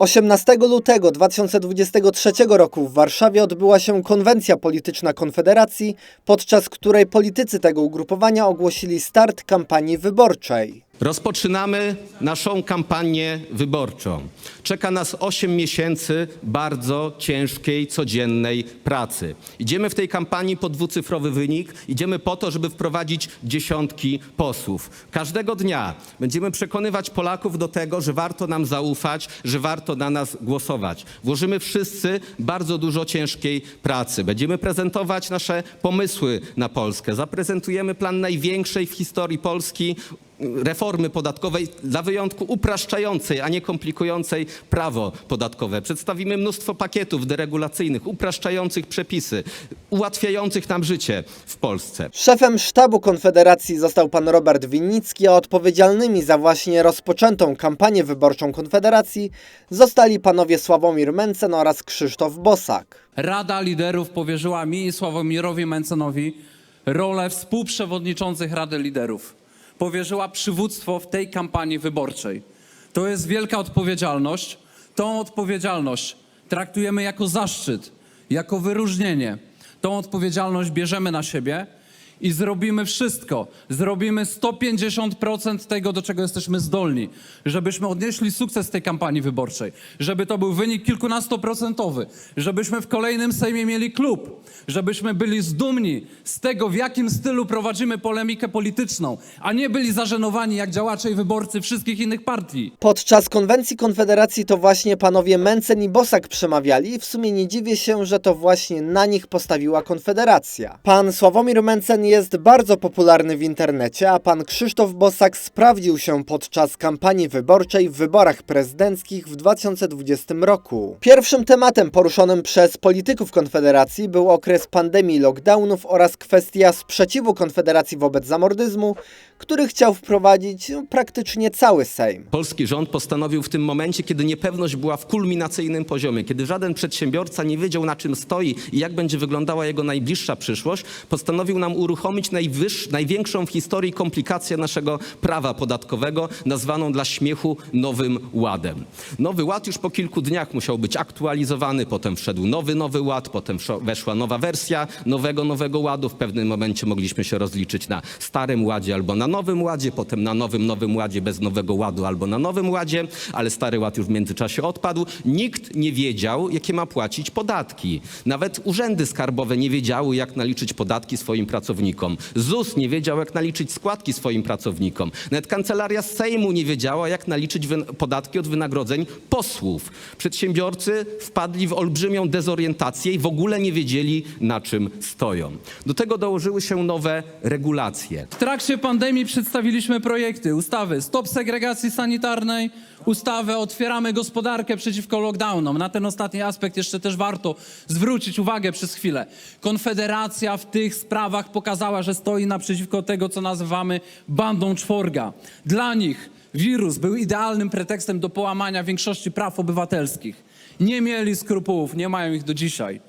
18 lutego 2023 roku w Warszawie odbyła się konwencja polityczna Konfederacji, podczas której politycy tego ugrupowania ogłosili start kampanii wyborczej. Rozpoczynamy naszą kampanię wyborczą. Czeka nas 8 miesięcy bardzo ciężkiej, codziennej pracy. Idziemy w tej kampanii po dwucyfrowy wynik, idziemy po to, żeby wprowadzić dziesiątki posłów. Każdego dnia będziemy przekonywać Polaków do tego, że warto nam zaufać, że warto na nas głosować. Włożymy wszyscy bardzo dużo ciężkiej pracy. Będziemy prezentować nasze pomysły na Polskę. Zaprezentujemy plan największej w historii Polski reformy podatkowej dla wyjątku upraszczającej, a nie komplikującej prawo podatkowe. Przedstawimy mnóstwo pakietów deregulacyjnych, upraszczających przepisy, ułatwiających nam życie w Polsce. Szefem sztabu Konfederacji został pan Robert Winnicki, a odpowiedzialnymi za właśnie rozpoczętą kampanię wyborczą Konfederacji zostali panowie Sławomir Mencen oraz Krzysztof Bosak. Rada Liderów powierzyła mi i Sławomirowi Mencenowi rolę współprzewodniczących Rady Liderów. Powierzyła przywództwo w tej kampanii wyborczej. To jest wielka odpowiedzialność. Tą odpowiedzialność traktujemy jako zaszczyt, jako wyróżnienie. Tą odpowiedzialność bierzemy na siebie i zrobimy wszystko. Zrobimy 150% tego, do czego jesteśmy zdolni, żebyśmy odnieśli sukces tej kampanii wyborczej, żeby to był wynik kilkunastoprocentowy, żebyśmy w kolejnym Sejmie mieli klub, żebyśmy byli zdumni z tego, w jakim stylu prowadzimy polemikę polityczną, a nie byli zażenowani jak działacze i wyborcy wszystkich innych partii. Podczas konwencji Konfederacji to właśnie panowie Mencen i Bosak przemawiali w sumie nie dziwię się, że to właśnie na nich postawiła Konfederacja. Pan Sławomir Mencen jest bardzo popularny w internecie, a pan Krzysztof Bosak sprawdził się podczas kampanii wyborczej w wyborach prezydenckich w 2020 roku. Pierwszym tematem poruszonym przez polityków Konfederacji był okres pandemii lockdownów oraz kwestia sprzeciwu Konfederacji wobec zamordyzmu, który chciał wprowadzić no, praktycznie cały Sejm. Polski rząd postanowił w tym momencie, kiedy niepewność była w kulminacyjnym poziomie, kiedy żaden przedsiębiorca nie wiedział na czym stoi i jak będzie wyglądała jego najbliższa przyszłość, postanowił nam uruchomić najwyższ, największą w historii komplikację naszego prawa podatkowego, nazwaną dla śmiechu Nowym Ładem. Nowy Ład już po kilku dniach musiał być aktualizowany, potem wszedł nowy Nowy Ład, potem weszła nowa wersja nowego Nowego Ładu. W pewnym momencie mogliśmy się rozliczyć na Starym Ładzie albo na Nowym Ładzie, potem na Nowym Nowym Ładzie bez Nowego Ładu albo na Nowym Ładzie, ale Stary Ład już w międzyczasie odpadł. Nikt nie wiedział, jakie ma płacić podatki. Nawet urzędy skarbowe nie wiedziały, jak naliczyć podatki swoim pracownikom. ZUS nie wiedział, jak naliczyć składki swoim pracownikom. Nawet Kancelaria Sejmu nie wiedziała, jak naliczyć podatki od wynagrodzeń posłów. Przedsiębiorcy wpadli w olbrzymią dezorientację i w ogóle nie wiedzieli, na czym stoją. Do tego dołożyły się nowe regulacje. W trakcie pandemii przedstawiliśmy projekty, ustawy Stop segregacji sanitarnej, ustawę Otwieramy gospodarkę przeciwko lockdownom. Na ten ostatni aspekt jeszcze też warto zwrócić uwagę przez chwilę. Konfederacja w tych sprawach pokazała, że stoi naprzeciwko tego, co nazywamy bandą czworga. Dla nich wirus był idealnym pretekstem do połamania większości praw obywatelskich. Nie mieli skrupułów, nie mają ich do dzisiaj.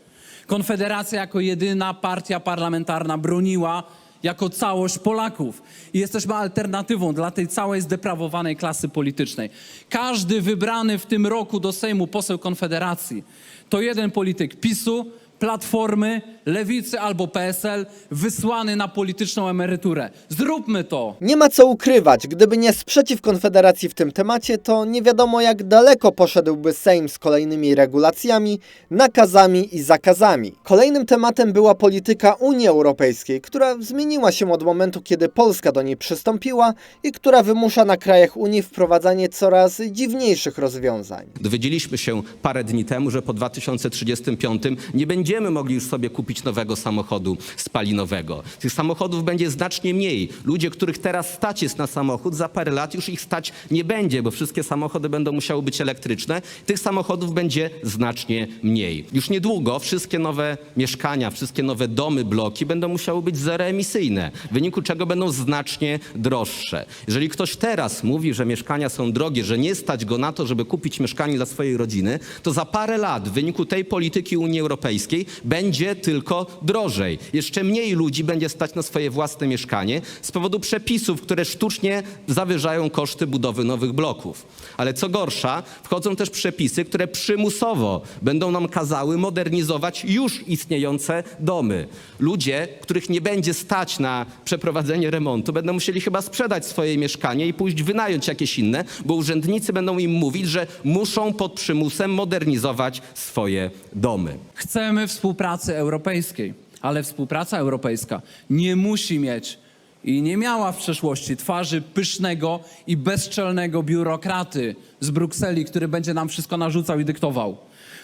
Konfederacja jako jedyna partia parlamentarna broniła jako całość Polaków. I jesteśmy alternatywą dla tej całej zdeprawowanej klasy politycznej. Każdy wybrany w tym roku do Sejmu poseł Konfederacji to jeden polityk PiSu, Platformy, Lewicy albo PSL wysłany na polityczną emeryturę. Zróbmy to! Nie ma co ukrywać, gdyby nie sprzeciw Konfederacji w tym temacie, to nie wiadomo jak daleko poszedłby Sejm z kolejnymi regulacjami, nakazami i zakazami. Kolejnym tematem była polityka Unii Europejskiej, która zmieniła się od momentu, kiedy Polska do niej przystąpiła i która wymusza na krajach Unii wprowadzanie coraz dziwniejszych rozwiązań. Dowiedzieliśmy się parę dni temu, że po 2035 nie będziemy mogli już sobie kupić nowego samochodu spalinowego. Tych samochodów będzie znacznie mniej. Ludzie, których teraz stać jest na samochód, za parę lat już ich stać nie będzie, bo wszystkie samochody będą musiały być elektryczne. Tych samochodów będzie znacznie mniej. Już niedługo wszystkie nowe mieszkania, wszystkie nowe domy, bloki będą musiały być zeroemisyjne, w wyniku czego będą znacznie droższe. Jeżeli ktoś teraz mówi, że mieszkania są drogie, że nie stać go na to, żeby kupić mieszkanie dla swojej rodziny, to za parę lat w wyniku tej polityki Unii Europejskiej Będzie tylko drożej. Jeszcze mniej ludzi będzie stać na swoje własne mieszkanie z powodu przepisów, które sztucznie zawyżają koszty budowy nowych bloków. Ale co gorsza, wchodzą też przepisy, które przymusowo będą nam kazały modernizować już istniejące domy. Ludzie, których nie będzie stać na przeprowadzenie remontu, będą musieli chyba sprzedać swoje mieszkanie i pójść wynająć jakieś inne, bo urzędnicy będą im mówić, że muszą pod przymusem modernizować swoje domy. Chcemy współpracy europejskiej, ale współpraca europejska nie musi mieć i nie miała w przeszłości twarzy pysznego i bezczelnego biurokraty z Brukseli, który będzie nam wszystko narzucał i dyktował.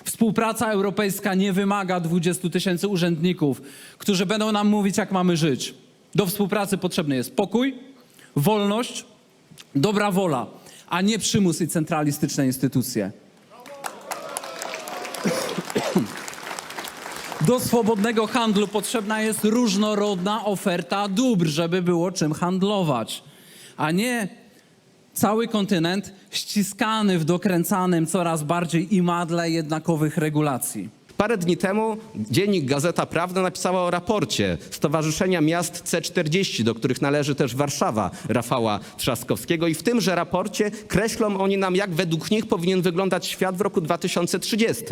Współpraca europejska nie wymaga 20 tysięcy urzędników, którzy będą nam mówić, jak mamy żyć. Do współpracy potrzebny jest pokój, wolność, dobra wola, a nie przymus i centralistyczne instytucje. Do swobodnego handlu potrzebna jest różnorodna oferta dóbr, żeby było czym handlować, a nie cały kontynent ściskany w dokręcanym coraz bardziej imadle jednakowych regulacji. Parę dni temu dziennik Gazeta Prawna napisała o raporcie Stowarzyszenia Miast C40, do których należy też Warszawa Rafała Trzaskowskiego. I w tymże raporcie kreślą oni nam, jak według nich powinien wyglądać świat w roku 2030.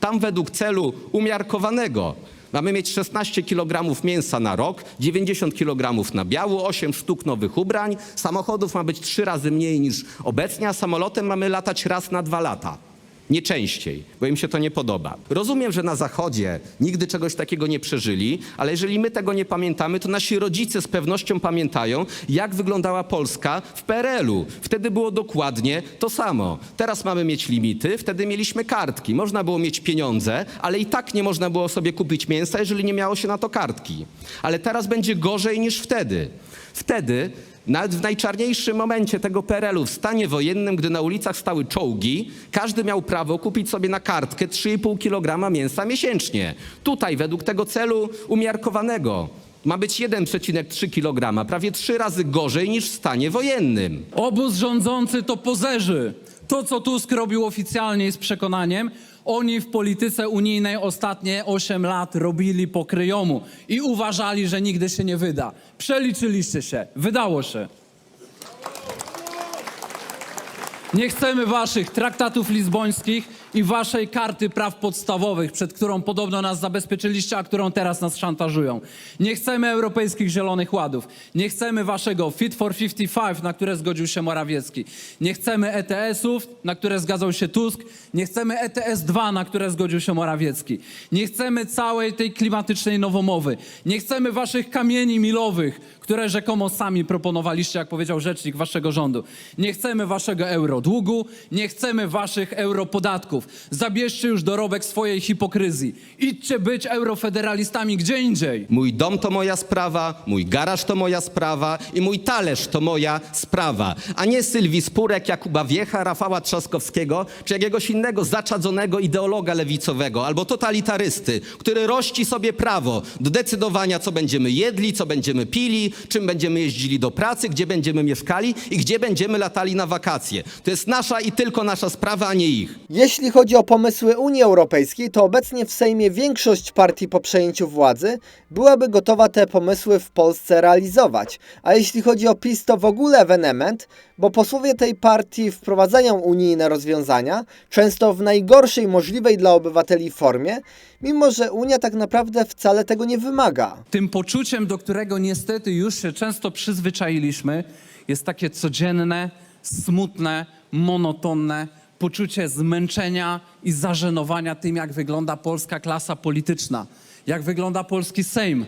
Tam według celu umiarkowanego Mamy mieć 16 kg mięsa na rok, 90 kg nabiału, 8 sztuk nowych ubrań. Samochodów ma być trzy razy mniej niż obecnie, a samolotem mamy latać raz na dwa lata. Nie częściej, bo im się to nie podoba. Rozumiem, że na Zachodzie nigdy czegoś takiego nie przeżyli, ale jeżeli my tego nie pamiętamy, to nasi rodzice z pewnością pamiętają, jak wyglądała Polska w PRL-u. Wtedy było dokładnie to samo. Teraz mamy mieć limity, wtedy mieliśmy kartki. Można było mieć pieniądze, ale i tak nie można było sobie kupić mięsa, jeżeli nie miało się na to kartki. Ale teraz będzie gorzej niż wtedy. Wtedy nawet w najczarniejszym momencie tego PRL-u, w stanie wojennym, gdy na ulicach stały czołgi, każdy miał prawo kupić sobie na kartkę 3,5 kg mięsa miesięcznie. Tutaj, według tego celu umiarkowanego, ma być 1,3 kg, prawie trzy razy gorzej niż w stanie wojennym. Obóz rządzący to pozerzy. To, co Tusk robił oficjalnie z przekonaniem, oni w polityce unijnej ostatnie 8 lat robili po kryjomu i uważali, że nigdy się nie wyda. Przeliczyliście się. Wydało się. Nie chcemy waszych traktatów lizbońskich i waszej karty praw podstawowych, przed którą podobno nas zabezpieczyliście, a którą teraz nas szantażują. Nie chcemy europejskich zielonych ładów. Nie chcemy waszego Fit for 55, na które zgodził się Morawiecki. Nie chcemy ETS-ów, na które zgadzał się Tusk. Nie chcemy ETS 2, na które zgodził się Morawiecki. Nie chcemy całej tej klimatycznej nowomowy. Nie chcemy waszych kamieni milowych, które rzekomo sami proponowaliście, jak powiedział rzecznik waszego rządu. Nie chcemy waszego eurodługu, nie chcemy waszych europodatków. Zabierzcie już dorobek swojej hipokryzji. Idźcie być eurofederalistami gdzie indziej. Mój dom to moja sprawa, mój garaż to moja sprawa i mój talerz to moja sprawa. A nie Sylwii Spurek, Jakuba Wiecha, Rafała Trzaskowskiego, czy jakiegoś innego zaczadzonego ideologa lewicowego albo totalitarysty, który rości sobie prawo do decydowania, co będziemy jedli, co będziemy pili, czym będziemy jeździli do pracy, gdzie będziemy mieszkali i gdzie będziemy latali na wakacje. To jest nasza i tylko nasza sprawa, a nie ich. Jeśli chodzi o pomysły Unii Europejskiej, to obecnie w Sejmie większość partii po przejęciu władzy byłaby gotowa te pomysły w Polsce realizować. A jeśli chodzi o PiS, to w ogóle ewenement, bo posłowie tej partii wprowadzają unijne rozwiązania, często w najgorszej możliwej dla obywateli formie, mimo że Unia tak naprawdę wcale tego nie wymaga. Tym poczuciem, do którego niestety już się często przyzwyczailiśmy, jest takie codzienne, smutne, monotonne poczucie zmęczenia i zażenowania tym, jak wygląda polska klasa polityczna, jak wygląda polski Sejm,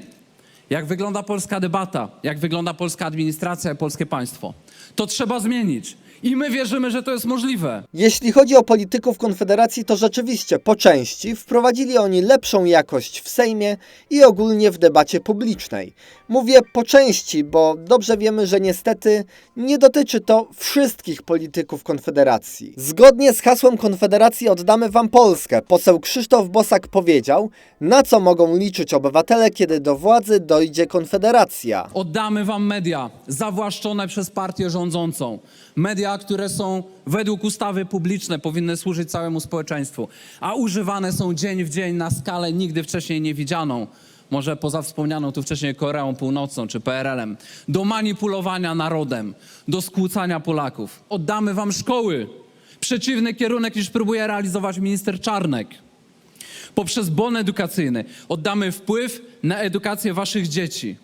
jak wygląda polska debata, jak wygląda polska administracja polskie państwo. To trzeba zmienić. I my wierzymy, że to jest możliwe. Jeśli chodzi o polityków Konfederacji, to rzeczywiście po części wprowadzili oni lepszą jakość w Sejmie i ogólnie w debacie publicznej. Mówię po części, bo dobrze wiemy, że niestety nie dotyczy to wszystkich polityków Konfederacji. Zgodnie z hasłem Konfederacji oddamy Wam Polskę. Poseł Krzysztof Bosak powiedział, na co mogą liczyć obywatele, kiedy do władzy dojdzie Konfederacja. Oddamy wam media zawłaszczone przez partię rządzącą. Media które są według ustawy publiczne, powinny służyć całemu społeczeństwu, a używane są dzień w dzień na skalę nigdy wcześniej niewidzianą, może poza wspomnianą tu wcześniej Koreą Północną czy PRL-em, do manipulowania narodem, do skłócania Polaków. Oddamy wam szkoły. Przeciwny kierunek niż próbuje realizować minister Czarnek poprzez bon edukacyjny oddamy wpływ na edukację waszych dzieci,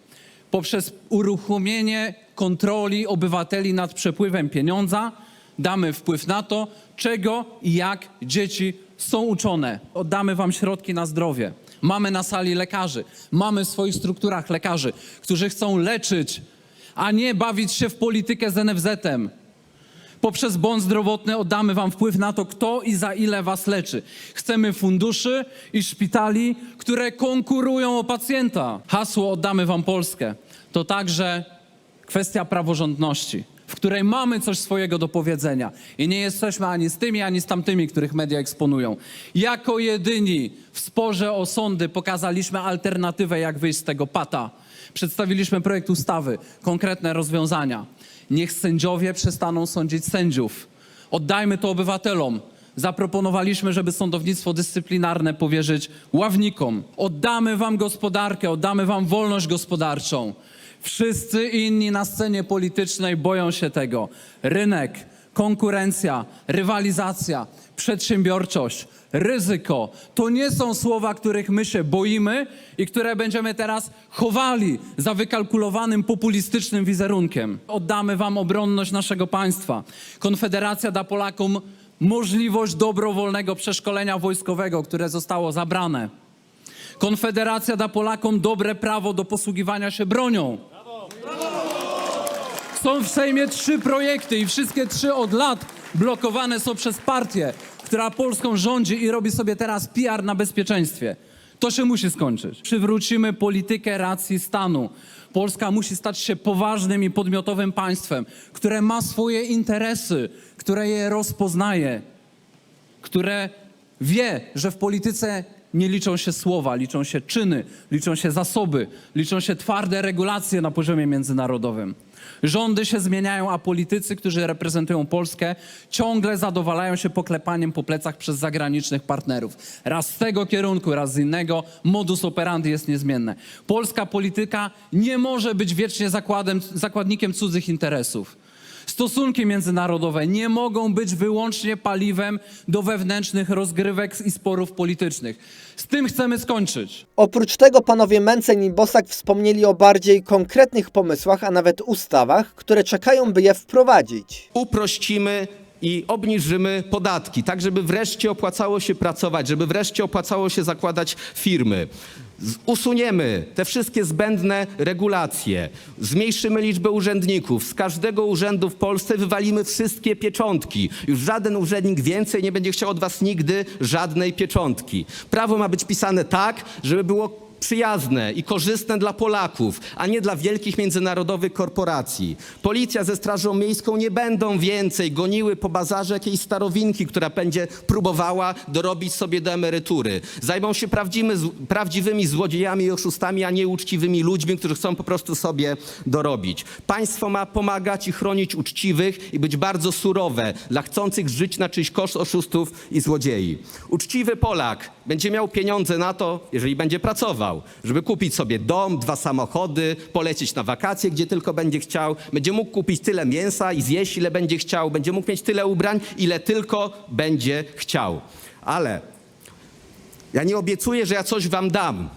poprzez uruchomienie kontroli obywateli nad przepływem pieniądza damy wpływ na to, czego i jak dzieci są uczone. Oddamy wam środki na zdrowie. Mamy na sali lekarzy, mamy w swoich strukturach lekarzy, którzy chcą leczyć, a nie bawić się w politykę z NFZ-em. Poprzez bon zdrowotny oddamy wam wpływ na to, kto i za ile was leczy. Chcemy funduszy i szpitali, które konkurują o pacjenta. Hasło oddamy wam Polskę to także kwestia praworządności, w której mamy coś swojego do powiedzenia i nie jesteśmy ani z tymi, ani z tamtymi, których media eksponują. Jako jedyni w sporze o sądy pokazaliśmy alternatywę, jak wyjść z tego pata. Przedstawiliśmy projekt ustawy, konkretne rozwiązania. Niech sędziowie przestaną sądzić sędziów. Oddajmy to obywatelom. Zaproponowaliśmy, żeby sądownictwo dyscyplinarne powierzyć ławnikom. Oddamy wam gospodarkę, oddamy wam wolność gospodarczą. Wszyscy inni na scenie politycznej boją się tego. Rynek, konkurencja, rywalizacja, przedsiębiorczość, ryzyko to nie są słowa, których my się boimy i które będziemy teraz chowali za wykalkulowanym populistycznym wizerunkiem. Oddamy wam obronność naszego państwa. Konfederacja da Polakom możliwość dobrowolnego przeszkolenia wojskowego, które zostało zabrane. Konfederacja da Polakom dobre prawo do posługiwania się bronią. Są w Sejmie trzy projekty i wszystkie trzy od lat blokowane są przez partię, która Polską rządzi i robi sobie teraz PR na bezpieczeństwie. To się musi skończyć. Przywrócimy politykę racji stanu. Polska musi stać się poważnym i podmiotowym państwem, które ma swoje interesy, które je rozpoznaje które wie, że w polityce nie liczą się słowa, liczą się czyny, liczą się zasoby, liczą się twarde regulacje na poziomie międzynarodowym. Rządy się zmieniają, a politycy, którzy reprezentują Polskę, ciągle zadowalają się poklepaniem po plecach przez zagranicznych partnerów. Raz z tego kierunku, raz z innego. Modus operandi jest niezmienne. Polska polityka nie może być wiecznie zakładem, zakładnikiem cudzych interesów. Stosunki międzynarodowe nie mogą być wyłącznie paliwem do wewnętrznych rozgrywek i sporów politycznych. Z tym chcemy skończyć. Oprócz tego panowie Mencen i Bosak wspomnieli o bardziej konkretnych pomysłach, a nawet ustawach, które czekają, by je wprowadzić. uprościmy i obniżymy podatki, tak żeby wreszcie opłacało się pracować, żeby wreszcie opłacało się zakładać firmy. Usuniemy te wszystkie zbędne regulacje, zmniejszymy liczbę urzędników. Z każdego urzędu w Polsce wywalimy wszystkie pieczątki. Już żaden urzędnik więcej nie będzie chciał od was nigdy żadnej pieczątki. Prawo ma być pisane tak, żeby było przyjazne i korzystne dla Polaków, a nie dla wielkich międzynarodowych korporacji. Policja ze Strażą Miejską nie będą więcej goniły po bazarze jakiejś starowinki, która będzie próbowała dorobić sobie do emerytury. Zajmą się prawdziwymi, prawdziwymi złodziejami i oszustami, a nie uczciwymi ludźmi, którzy chcą po prostu sobie dorobić. Państwo ma pomagać i chronić uczciwych i być bardzo surowe dla chcących żyć na czyjś koszt oszustów i złodziei. Uczciwy Polak będzie miał pieniądze na to, jeżeli będzie pracował, żeby kupić sobie dom, dwa samochody, polecieć na wakacje, gdzie tylko będzie chciał. Będzie mógł kupić tyle mięsa i zjeść, ile będzie chciał. Będzie mógł mieć tyle ubrań, ile tylko będzie chciał. Ale ja nie obiecuję, że ja coś wam dam.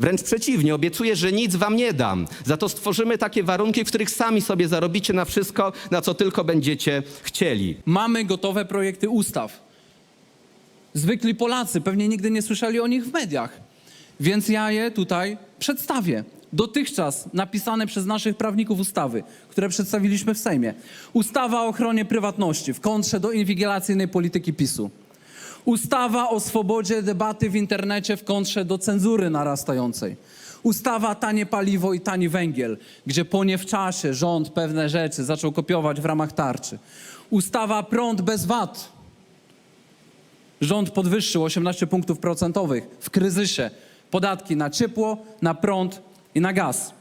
Wręcz przeciwnie, obiecuję, że nic wam nie dam. Za to stworzymy takie warunki, w których sami sobie zarobicie na wszystko, na co tylko będziecie chcieli. Mamy gotowe projekty ustaw. Zwykli Polacy pewnie nigdy nie słyszeli o nich w mediach, więc ja je tutaj przedstawię. Dotychczas napisane przez naszych prawników ustawy, które przedstawiliśmy w Sejmie. Ustawa o ochronie prywatności w kontrze do inwigilacyjnej polityki PiSu. Ustawa o swobodzie debaty w internecie w kontrze do cenzury narastającej. Ustawa tanie paliwo i tani węgiel, gdzie po nie w czasie rząd pewne rzeczy zaczął kopiować w ramach tarczy. Ustawa prąd bez VAT. Rząd podwyższył 18 punktów procentowych w kryzysie podatki na ciepło, na prąd i na gaz.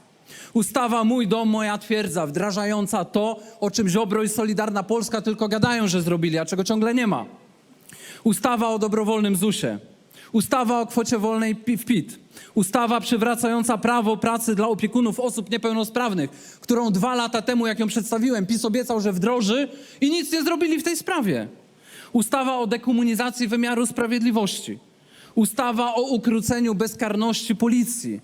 Ustawa Mój Dom, Moja Twierdza, wdrażająca to, o czym Ziobro i Solidarna Polska tylko gadają, że zrobili, a czego ciągle nie ma. Ustawa o dobrowolnym ZUS-ie. Ustawa o kwocie wolnej w PIT. Ustawa przywracająca prawo pracy dla opiekunów osób niepełnosprawnych, którą dwa lata temu, jak ją przedstawiłem, PiS obiecał, że wdroży i nic nie zrobili w tej sprawie. Ustawa o dekomunizacji wymiaru sprawiedliwości. Ustawa o ukróceniu bezkarności policji.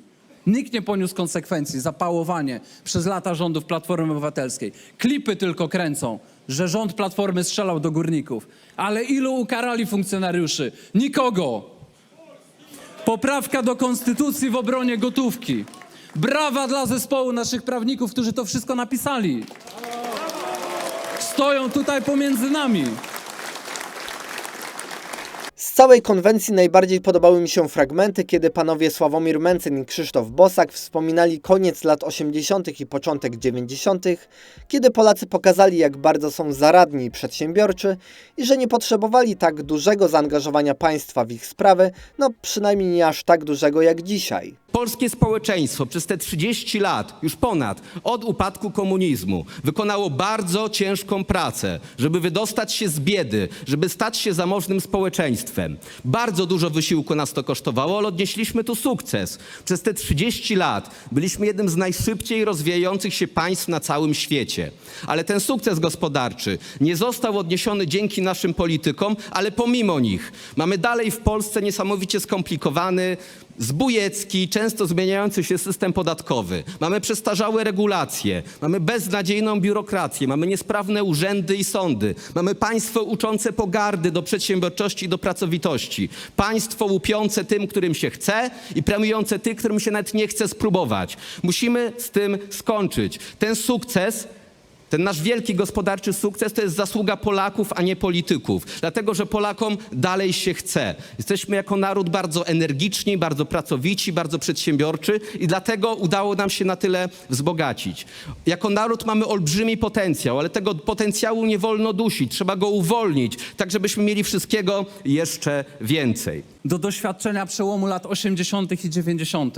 Nikt nie poniósł konsekwencji za pałowanie przez lata rządów Platformy Obywatelskiej. Klipy tylko kręcą, że rząd Platformy strzelał do górników. Ale ilu ukarali funkcjonariuszy? Nikogo. Poprawka do konstytucji w obronie gotówki. Brawa dla zespołu naszych prawników, którzy to wszystko napisali. Stoją tutaj pomiędzy nami. Z całej konwencji najbardziej podobały mi się fragmenty, kiedy panowie Sławomir Mencen i Krzysztof Bosak wspominali koniec lat 80. i początek 90., kiedy Polacy pokazali, jak bardzo są zaradni i przedsiębiorczy i że nie potrzebowali tak dużego zaangażowania państwa w ich sprawy, no przynajmniej nie aż tak dużego jak dzisiaj. Polskie społeczeństwo przez te 30 lat, już ponad, od upadku komunizmu, wykonało bardzo ciężką pracę, żeby wydostać się z biedy, żeby stać się zamożnym społeczeństwem. Bardzo dużo wysiłku nas to kosztowało, ale odnieśliśmy tu sukces. Przez te 30 lat byliśmy jednym z najszybciej rozwijających się państw na całym świecie. Ale ten sukces gospodarczy nie został odniesiony dzięki naszym politykom, ale pomimo nich. Mamy dalej w Polsce niesamowicie skomplikowany, zbójecki, często zmieniający się system podatkowy. Mamy przestarzałe regulacje, mamy beznadziejną biurokrację, mamy niesprawne urzędy i sądy, mamy państwo uczące pogardy do przedsiębiorczości i do pracowitości, państwo łupiące tym, którym się chce i premiujące tych, którym się nawet nie chce spróbować. Musimy z tym skończyć. Ten sukces ten nasz wielki gospodarczy sukces to jest zasługa Polaków, a nie polityków. Dlatego, że Polakom dalej się chce. Jesteśmy jako naród bardzo energiczni, bardzo pracowici, bardzo przedsiębiorczy i dlatego udało nam się na tyle wzbogacić. Jako naród mamy olbrzymi potencjał, ale tego potencjału nie wolno dusić. Trzeba go uwolnić, tak żebyśmy mieli wszystkiego jeszcze więcej. do doświadczenia przełomu lat 80. i 90.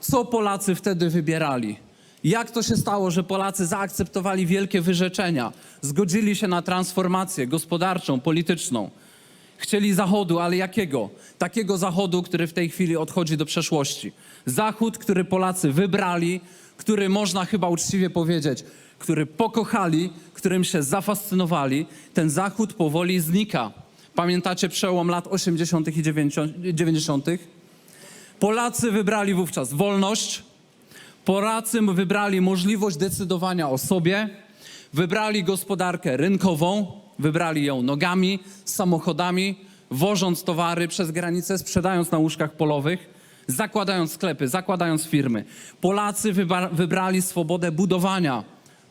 Co Polacy wtedy wybierali? Jak to się stało, że Polacy zaakceptowali wielkie wyrzeczenia, zgodzili się na transformację gospodarczą, polityczną? Chcieli Zachodu, ale jakiego? Takiego Zachodu, który w tej chwili odchodzi do przeszłości. Zachód, który Polacy wybrali, który można chyba uczciwie powiedzieć, który pokochali, którym się zafascynowali. Ten Zachód powoli znika. Pamiętacie przełom lat 80. i 90. Polacy wybrali wówczas wolność, Polacy wybrali możliwość decydowania o sobie, wybrali gospodarkę rynkową, wybrali ją nogami, samochodami, wożąc towary przez granicę, sprzedając na łóżkach polowych, zakładając sklepy, zakładając firmy. Polacy wybrali swobodę budowania.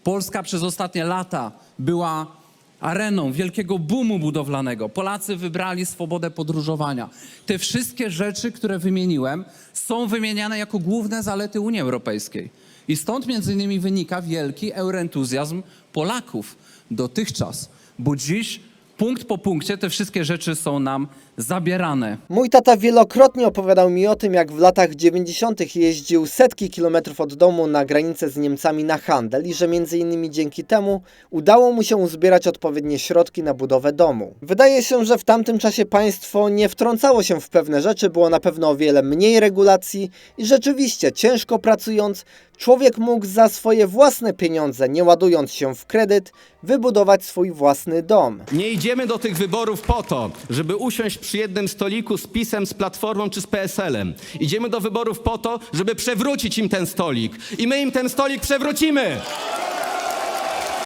Polska przez ostatnie lata była areną wielkiego boomu budowlanego. Polacy wybrali swobodę podróżowania. Te wszystkie rzeczy, które wymieniłem, są wymieniane jako główne zalety Unii Europejskiej. I stąd między innymi wynika wielki euroentuzjazm Polaków dotychczas, bo dziś punkt po punkcie te wszystkie rzeczy są nam zabierane. Mój tata wielokrotnie opowiadał mi o tym, jak w latach 90. jeździł setki kilometrów od domu na granicę z Niemcami na handel i że między innymi dzięki temu udało mu się uzbierać odpowiednie środki na budowę domu. Wydaje się, że w tamtym czasie państwo nie wtrącało się w pewne rzeczy, było na pewno o wiele mniej regulacji i rzeczywiście ciężko pracując, człowiek mógł za swoje własne pieniądze, nie ładując się w kredyt, wybudować swój własny dom. Nie idziemy do tych wyborów po to, żeby usiąść przy jednym stoliku z PiSem, z Platformą czy z PSL-em. Idziemy do wyborów po to, żeby przewrócić im ten stolik. I my im ten stolik przewrócimy!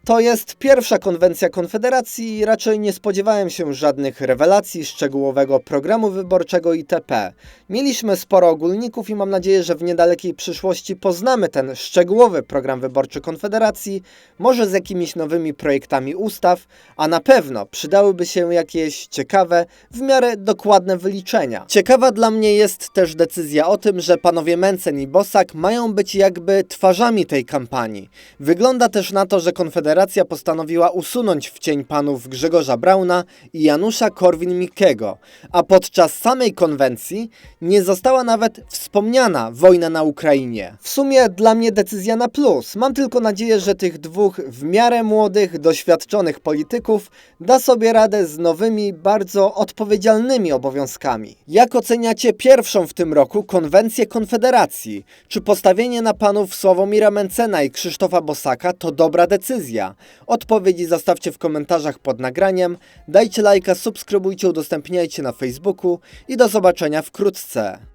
To jest pierwsza konwencja Konfederacji i raczej nie spodziewałem się żadnych rewelacji, szczegółowego programu wyborczego itp. Mieliśmy sporo ogólników i mam nadzieję, że w niedalekiej przyszłości poznamy ten szczegółowy program wyborczy Konfederacji, może z jakimiś nowymi projektami ustaw, a na pewno przydałyby się jakieś ciekawe, w miarę dokładne wyliczenia. Ciekawa dla mnie jest też decyzja o tym, że panowie Mencen i Bosak mają być jakby twarzami tej kampanii. Wygląda też na to, że Konfederacja Konfederacja postanowiła usunąć w cień panów Grzegorza Brauna i Janusza Korwin-Mikkego, a podczas samej konwencji nie została nawet wspomniana wojna na Ukrainie. W sumie dla mnie decyzja na plus. Mam tylko nadzieję, że tych dwóch w miarę młodych, doświadczonych polityków da sobie radę z nowymi, bardzo odpowiedzialnymi obowiązkami. Jak oceniacie pierwszą w tym roku konwencję Konfederacji? Czy postawienie na panów Sławomira Mencena i Krzysztofa Bosaka to dobra decyzja? Odpowiedzi zostawcie w komentarzach pod nagraniem, dajcie lajka, subskrybujcie, udostępniajcie na Facebooku i do zobaczenia wkrótce.